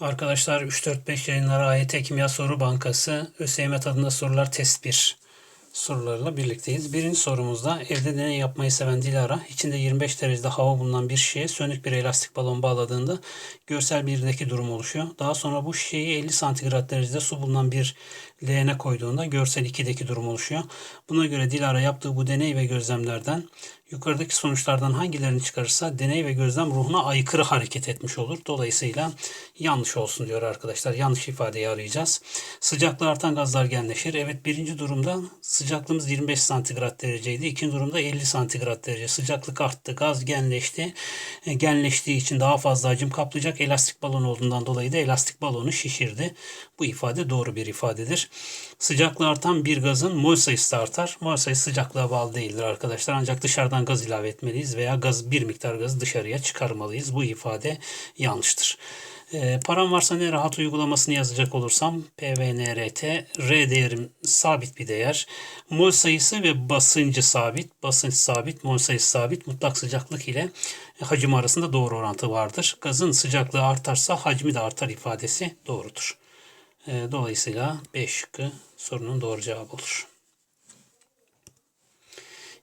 Arkadaşlar 3-4-5 yayınları AYT Kimya Soru Bankası ÖSYM tadında sorular test 1 sorularla birlikteyiz. Birinci sorumuzda evde deney yapmayı seven Dilara içinde 25 derecede hava bulunan bir şişeye sönük bir elastik balon bağladığında görsel 1'deki durum oluşuyor. Daha sonra bu şişeyi 50 santigrat derecede su bulunan bir leğene koyduğunda görsel 2'deki durum oluşuyor. Buna göre Dilara yaptığı bu deney ve gözlemlerden yukarıdaki sonuçlardan hangilerini çıkarırsa deney ve gözlem ruhuna aykırı hareket etmiş olur. Dolayısıyla yanlış olsun diyor arkadaşlar. Yanlış ifadeyi arayacağız. Sıcaklığı artan gazlar genleşir. Evet birinci durumda sıcaklığımız 25 santigrat dereceydi. İkinci durumda 50 santigrat derece. Sıcaklık arttı. Gaz genleşti. E, Genleştiği için daha fazla hacim kaplayacak. Elastik balon olduğundan dolayı da elastik balonu şişirdi. Bu ifade doğru bir ifadedir. Sıcaklığı artan bir gazın mol sayısı da artar. Mol sayısı sıcaklığa bağlı değildir arkadaşlar. Ancak dışarıdan gaz ilave etmeliyiz veya gaz bir miktar gazı dışarıya çıkarmalıyız. Bu ifade yanlıştır. E, param varsa ne rahat uygulamasını yazacak olursam PVNRT R değerim sabit bir değer. Mol sayısı ve basıncı sabit. Basınç sabit, mol sayısı sabit. Mutlak sıcaklık ile hacim arasında doğru orantı vardır. Gazın sıcaklığı artarsa hacmi de artar ifadesi doğrudur. E, dolayısıyla B şıkkı sorunun doğru cevabı olur.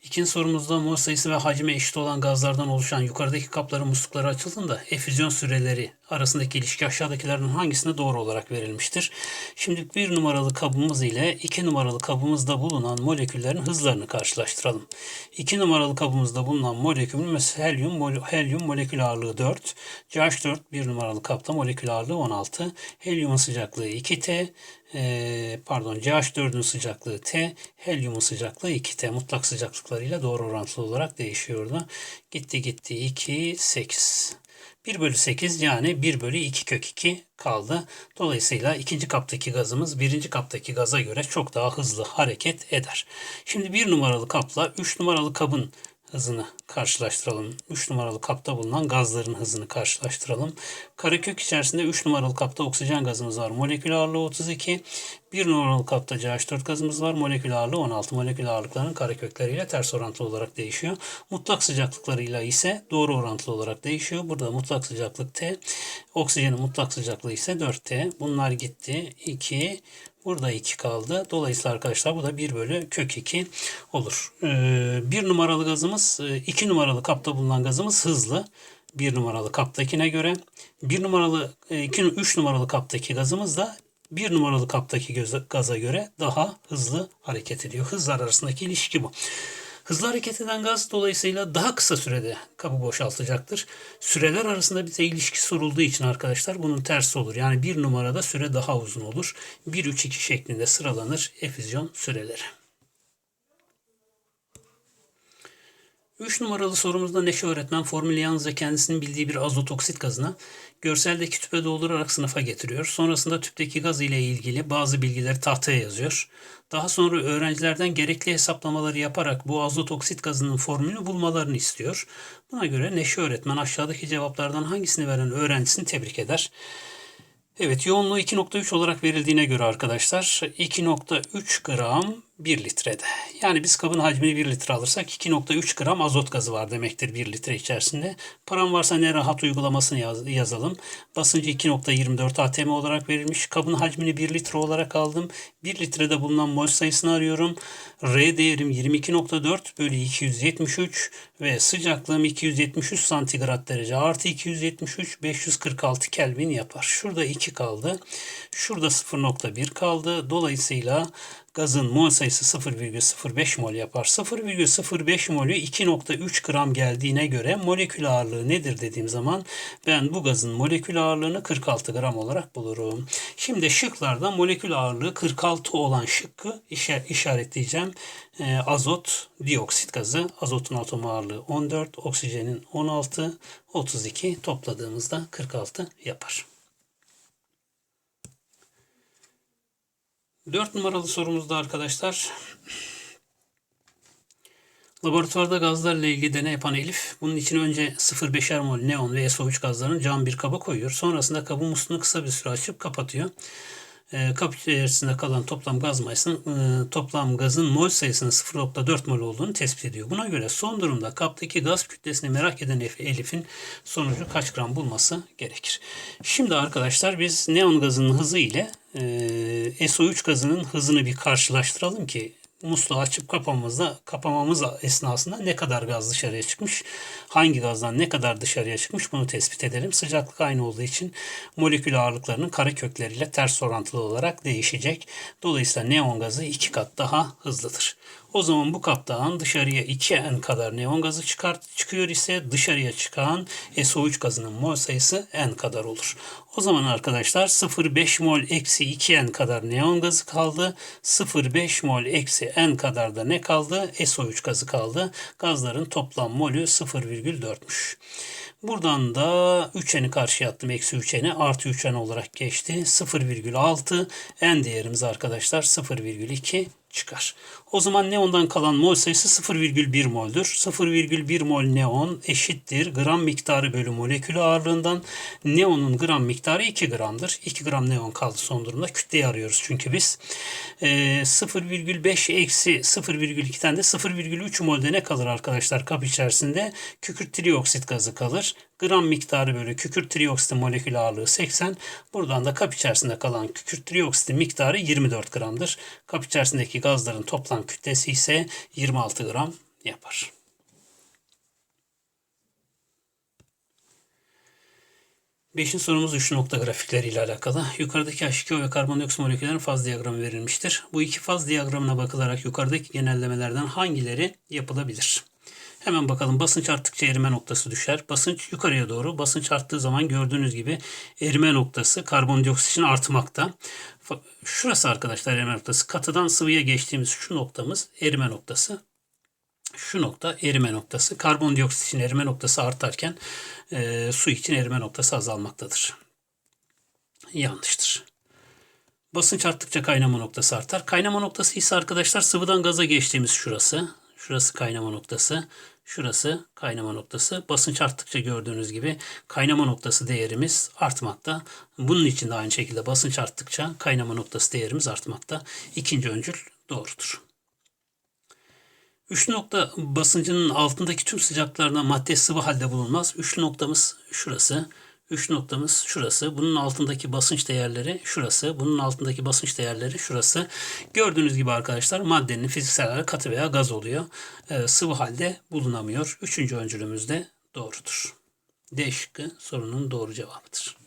İkinci sorumuzda mol sayısı ve hacmi eşit olan gazlardan oluşan yukarıdaki kapların muslukları açıldığında efüzyon süreleri arasındaki ilişki aşağıdakilerden hangisine doğru olarak verilmiştir? Şimdi bir numaralı kabımız ile iki numaralı kabımızda bulunan moleküllerin hızlarını karşılaştıralım. İki numaralı kabımızda bulunan molekülün mesela helyum, helyum molekül ağırlığı 4, CH4 bir numaralı kapta molekül ağırlığı 16, helyumun sıcaklığı 2T, e, pardon CH4'ün sıcaklığı T, helyumun sıcaklığı 2T. Mutlak sıcaklıklarıyla doğru orantılı olarak değişiyordu. Gitti gitti 2, 8. 1 bölü 8 yani 1 bölü 2 kök 2 kaldı. Dolayısıyla ikinci kaptaki gazımız birinci kaptaki gaza göre çok daha hızlı hareket eder. Şimdi bir numaralı kapla 3 numaralı kabın hızını karşılaştıralım. 3 numaralı kapta bulunan gazların hızını karşılaştıralım. Karekök içerisinde 3 numaralı kapta oksijen gazımız var. Molekül ağırlığı 32. 1 numaralı kapta CH4 gazımız var. Molekül ağırlığı 16. Molekül ağırlıkların karekökleriyle ters orantılı olarak değişiyor. Mutlak sıcaklıklarıyla ise doğru orantılı olarak değişiyor. Burada mutlak sıcaklık T. Oksijenin mutlak sıcaklığı ise 4T. Bunlar gitti. 2. Burada 2 kaldı. Dolayısıyla arkadaşlar bu da 1 bölü kök 2 olur. Ee, 1 numaralı gazımız 2 numaralı kapta bulunan gazımız hızlı. 1 numaralı kaptakine göre. 1 numaralı 2 3 numaralı kaptaki gazımız da 1 numaralı kaptaki gaza göre daha hızlı hareket ediyor. Hızlar arasındaki ilişki bu. Hızlı hareket eden gaz dolayısıyla daha kısa sürede kabı boşaltacaktır. Süreler arasında bir de ilişki sorulduğu için arkadaşlar bunun tersi olur. Yani bir numarada süre daha uzun olur. 1-3-2 şeklinde sıralanır efüzyon süreleri. 3 numaralı sorumuzda Neşe öğretmen formülü yalnızca kendisinin bildiği bir azot oksit gazına görseldeki tüpe doldurarak sınıfa getiriyor. Sonrasında tüpteki gaz ile ilgili bazı bilgileri tahtaya yazıyor. Daha sonra öğrencilerden gerekli hesaplamaları yaparak bu azot oksit gazının formülünü bulmalarını istiyor. Buna göre Neşe öğretmen aşağıdaki cevaplardan hangisini veren öğrencisini tebrik eder. Evet yoğunluğu 2.3 olarak verildiğine göre arkadaşlar 2.3 gram 1 litrede. Yani biz kabın hacmini 1 litre alırsak 2.3 gram azot gazı var demektir 1 litre içerisinde. Param varsa ne rahat uygulamasını yaz- yazalım. Basıncı 2.24 atm olarak verilmiş. Kabın hacmini 1 litre olarak aldım. 1 litrede bulunan mol sayısını arıyorum. R değerim 22.4 bölü 273 ve sıcaklığım 273 santigrat derece artı 273 546 Kelvin yapar. Şurada 2 kaldı. Şurada 0.1 kaldı. Dolayısıyla gazın mol sayısı 0,05 mol yapar. 0,05 molü 2.3 gram geldiğine göre molekül ağırlığı nedir dediğim zaman ben bu gazın molekül ağırlığını 46 gram olarak bulurum. Şimdi şıklarda molekül ağırlığı 46 olan şıkkı işaretleyeceğim. Ee, azot dioksit gazı, azotun atom ağırlığı 14, oksijenin 16, 32 topladığımızda 46 yapar. 4 numaralı sorumuzda arkadaşlar laboratuvarda gazlarla ilgili deney yapan Elif bunun için önce 0,5'er mol neon ve SO3 gazlarını cam bir kaba koyuyor. Sonrasında kabın musluğunu kısa bir süre açıp kapatıyor. E, içerisinde kalan toplam gaz mayasının e, toplam gazın mol sayısının 0.4 mol olduğunu tespit ediyor. Buna göre son durumda kaptaki gaz kütlesini merak eden Elif- Elif'in sonucu kaç gram bulması gerekir? Şimdi arkadaşlar biz neon gazının hızı ile e, SO3 gazının hızını bir karşılaştıralım ki musluğu açıp kapamamızda kapamamız esnasında ne kadar gaz dışarıya çıkmış, hangi gazdan ne kadar dışarıya çıkmış bunu tespit edelim. Sıcaklık aynı olduğu için molekül ağırlıklarının kare kökleriyle ters orantılı olarak değişecek. Dolayısıyla neon gazı iki kat daha hızlıdır. O zaman bu kaptan dışarıya 2N kadar neon gazı çıkart, çıkıyor ise dışarıya çıkan SO3 gazının mol sayısı N kadar olur. O zaman arkadaşlar 0,5 mol eksi 2N kadar neon gazı kaldı. 0,5 mol eksi N kadar da ne kaldı? SO3 gazı kaldı. Gazların toplam molü 0,4'müş. Buradan da 3N'i karşıya attım. Eksi 3N'i artı 3N olarak geçti. 0,6 N değerimiz arkadaşlar 0,2 çıkar. O zaman neondan kalan mol sayısı 0,1 mol'dür. 0,1 mol neon eşittir gram miktarı bölü molekül ağırlığından. Neonun gram miktarı 2 gramdır. 2 gram neon kaldı son durumda. Kütleyi arıyoruz çünkü biz. Ee, 0,5 eksi 0,2'den de 0,3 molde ne kalır arkadaşlar kap içerisinde? Kükürt trioksit gazı kalır. Gram miktarı bölü kükürt trioksitin molekül ağırlığı 80. Buradan da kap içerisinde kalan kükürt trioksitin miktarı 24 gramdır. Kap içerisindeki gazların toplam kütlesi ise 26 gram yapar. Beşinci sorumuz 3 nokta grafikleri ile alakalı. Yukarıdaki H2O ve karbondioksit moleküllerinin faz diyagramı verilmiştir. Bu iki faz diyagramına bakılarak yukarıdaki genellemelerden hangileri yapılabilir? Hemen bakalım basınç arttıkça erime noktası düşer. Basınç yukarıya doğru. Basınç arttığı zaman gördüğünüz gibi erime noktası karbondioksitin artmakta. Fa- Şurası arkadaşlar erime noktası. Katıdan sıvıya geçtiğimiz şu noktamız erime noktası. Şu nokta erime noktası. Karbondioksit için erime noktası artarken e, su için erime noktası azalmaktadır. Yanlıştır. Basınç arttıkça kaynama noktası artar. Kaynama noktası ise arkadaşlar sıvıdan gaza geçtiğimiz şurası. Şurası kaynama noktası. Şurası kaynama noktası. Basınç arttıkça gördüğünüz gibi kaynama noktası değerimiz artmakta. Bunun için de aynı şekilde basınç arttıkça kaynama noktası değerimiz artmakta. İkinci öncül doğrudur. Üçlü nokta basıncının altındaki tüm sıcaklıklardan madde sıvı halde bulunmaz. Üçlü noktamız şurası. Üç noktamız şurası. Bunun altındaki basınç değerleri şurası. Bunun altındaki basınç değerleri şurası. Gördüğünüz gibi arkadaşlar maddenin fiziksel olarak katı veya gaz oluyor. Ee, sıvı halde bulunamıyor. Üçüncü öncülümüz de doğrudur. D şıkkı sorunun doğru cevabıdır.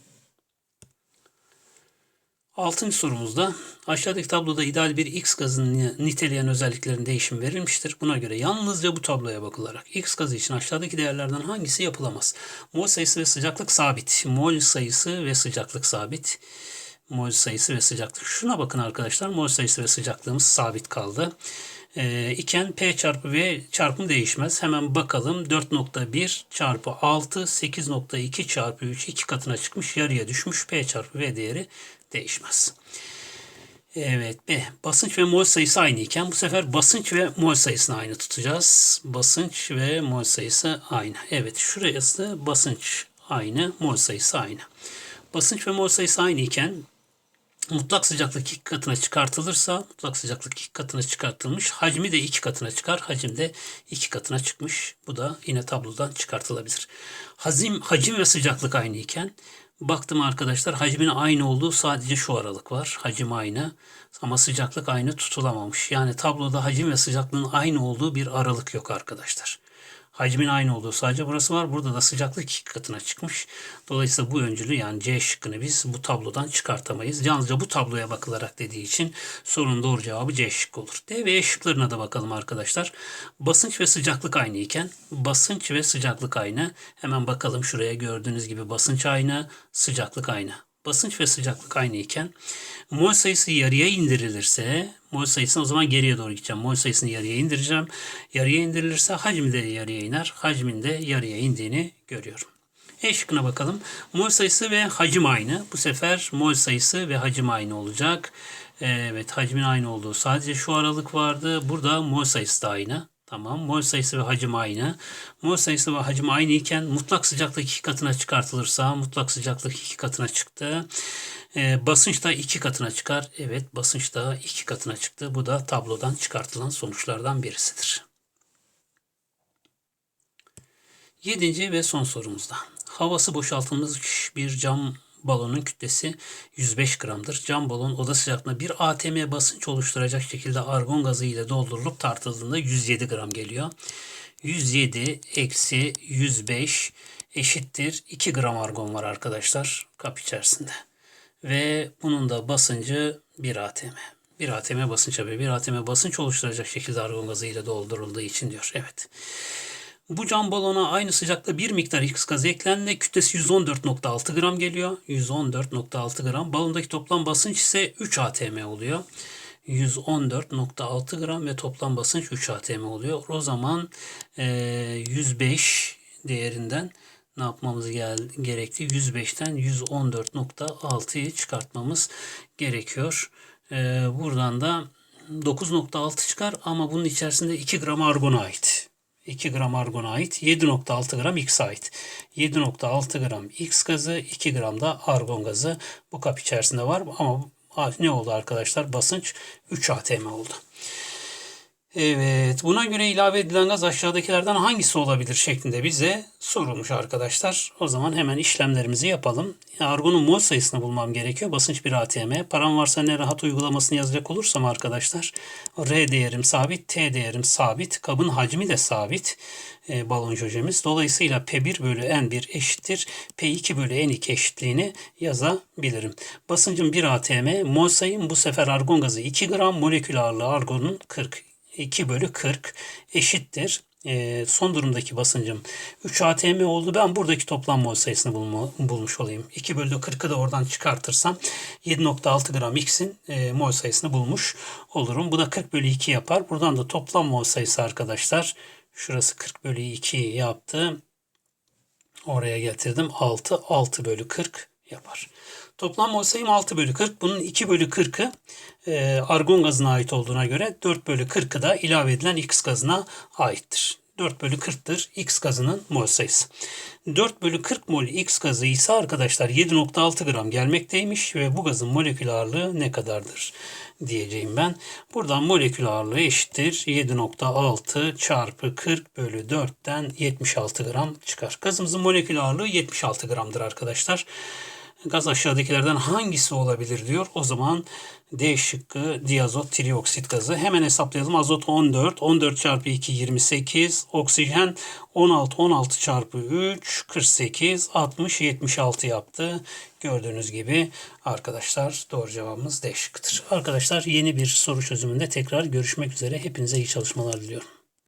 Altıncı sorumuzda aşağıdaki tabloda ideal bir X gazını niteleyen özelliklerin değişimi verilmiştir. Buna göre yalnızca bu tabloya bakılarak X gazı için aşağıdaki değerlerden hangisi yapılamaz? Mol sayısı ve sıcaklık sabit. Mol sayısı ve sıcaklık sabit. Mol sayısı ve sıcaklık. Şuna bakın arkadaşlar. Mol sayısı ve sıcaklığımız sabit kaldı. Ee, iken P çarpı V çarpımı değişmez. Hemen bakalım 4.1 çarpı 6 8.2 çarpı 3 iki katına çıkmış yarıya düşmüş. P çarpı V değeri değişmez. Evet B. Basınç ve mol sayısı aynı iken bu sefer basınç ve mol sayısını aynı tutacağız. Basınç ve mol sayısı aynı. Evet şurası basınç aynı, mol sayısı aynı. Basınç ve mol sayısı aynı iken mutlak sıcaklık iki katına çıkartılırsa mutlak sıcaklık iki katına çıkartılmış. Hacmi de iki katına çıkar. Hacim de iki katına çıkmış. Bu da yine tablodan çıkartılabilir. Hacim, hacim ve sıcaklık aynı iken baktım arkadaşlar hacmin aynı olduğu sadece şu aralık var. Hacim aynı ama sıcaklık aynı tutulamamış. Yani tabloda hacim ve sıcaklığın aynı olduğu bir aralık yok arkadaşlar. Hacmin aynı olduğu sadece burası var. Burada da sıcaklık iki katına çıkmış. Dolayısıyla bu öncülü yani C şıkkını biz bu tablodan çıkartamayız. Yalnızca bu tabloya bakılarak dediği için sorunun doğru cevabı C şıkkı olur. D ve E şıklarına da bakalım arkadaşlar. Basınç ve sıcaklık aynı iken basınç ve sıcaklık aynı. Hemen bakalım şuraya gördüğünüz gibi basınç aynı, sıcaklık aynı. Basınç ve sıcaklık aynı iken mol sayısı yarıya indirilirse mol sayısını o zaman geriye doğru gideceğim. Mol sayısını yarıya indireceğim. Yarıya indirilirse hacmi de yarıya iner. Hacmin de yarıya indiğini görüyorum. E şıkkına bakalım. Mol sayısı ve hacim aynı. Bu sefer mol sayısı ve hacim aynı olacak. Evet hacmin aynı olduğu sadece şu aralık vardı. Burada mol sayısı da aynı. Tamam. Mol sayısı ve hacim aynı. Mol sayısı ve hacim aynı iken mutlak sıcaklık iki katına çıkartılırsa mutlak sıcaklık iki katına çıktı. E, basınç da iki katına çıkar. Evet basınç da iki katına çıktı. Bu da tablodan çıkartılan sonuçlardan birisidir. Yedinci ve son sorumuzda. Havası boşaltılmış bir cam balonun kütlesi 105 gramdır. Cam balon oda sıcaklığında bir atm basınç oluşturacak şekilde argon gazı ile doldurulup tartıldığında 107 gram geliyor. 107 eksi 105 eşittir 2 gram argon var arkadaşlar kap içerisinde. Ve bunun da basıncı 1 atm. 1 atm basınç yapıyor. 1 atm basınç oluşturacak şekilde argon gazı ile doldurulduğu için diyor. Evet. Bu cam balona aynı sıcakta bir miktar X gazı eklendi. Kütlesi 114.6 gram geliyor. 114.6 gram. Balondaki toplam basınç ise 3 atm oluyor. 114.6 gram ve toplam basınç 3 atm oluyor. O zaman e, 105 değerinden ne yapmamız gerekti? 105'ten 114.6'yı çıkartmamız gerekiyor. E, buradan da 9.6 çıkar ama bunun içerisinde 2 gram argona ait. 2 gram argona ait, 7.6 gram X'e ait. 7.6 gram X gazı, 2 gram da argon gazı bu kap içerisinde var ama ne oldu arkadaşlar? Basınç 3 atm oldu. Evet, buna göre ilave edilen gaz aşağıdakilerden hangisi olabilir şeklinde bize sorulmuş arkadaşlar. O zaman hemen işlemlerimizi yapalım. Argonun mol sayısını bulmam gerekiyor. Basınç 1 atm. Param varsa ne rahat uygulamasını yazacak olursam arkadaşlar. R değerim sabit, T değerim sabit, kabın hacmi de sabit e, balon hocamız. Dolayısıyla P1 bölü N1 eşittir. P2 bölü N2 eşitliğini yazabilirim. Basıncım 1 atm. Mol sayım bu sefer argon gazı 2 gram. Molekül ağırlığı argonun 40 2 bölü 40 eşittir. E, son durumdaki basıncım 3 atm oldu. Ben buradaki toplam mol sayısını bulma, bulmuş olayım. 2 bölü 40'ı da oradan çıkartırsam 7.6 gram x'in e, mol sayısını bulmuş olurum. Bu da 40 bölü 2 yapar. Buradan da toplam mol sayısı arkadaşlar. Şurası 40 bölü 2 yaptı. Oraya getirdim. 6. 6 bölü 40 yapar. Toplam mol sayım 6 bölü 40. Bunun 2 bölü 40'ı e, argon gazına ait olduğuna göre 4 bölü 40'ı da ilave edilen X gazına aittir. 4 bölü 40'tır X gazının mol sayısı. 4 bölü 40 mol X gazı ise arkadaşlar 7.6 gram gelmekteymiş ve bu gazın molekül ağırlığı ne kadardır diyeceğim ben. Buradan molekül ağırlığı eşittir 7.6 çarpı 40 bölü 4'ten 76 gram çıkar. Gazımızın molekül ağırlığı 76 gramdır arkadaşlar gaz aşağıdakilerden hangisi olabilir diyor. O zaman D şıkkı diazot trioksit gazı. Hemen hesaplayalım. Azot 14. 14 çarpı 2 28. Oksijen 16. 16 çarpı 3 48. 60 76 yaptı. Gördüğünüz gibi arkadaşlar doğru cevabımız D şıkkıdır. Arkadaşlar yeni bir soru çözümünde tekrar görüşmek üzere. Hepinize iyi çalışmalar diliyorum.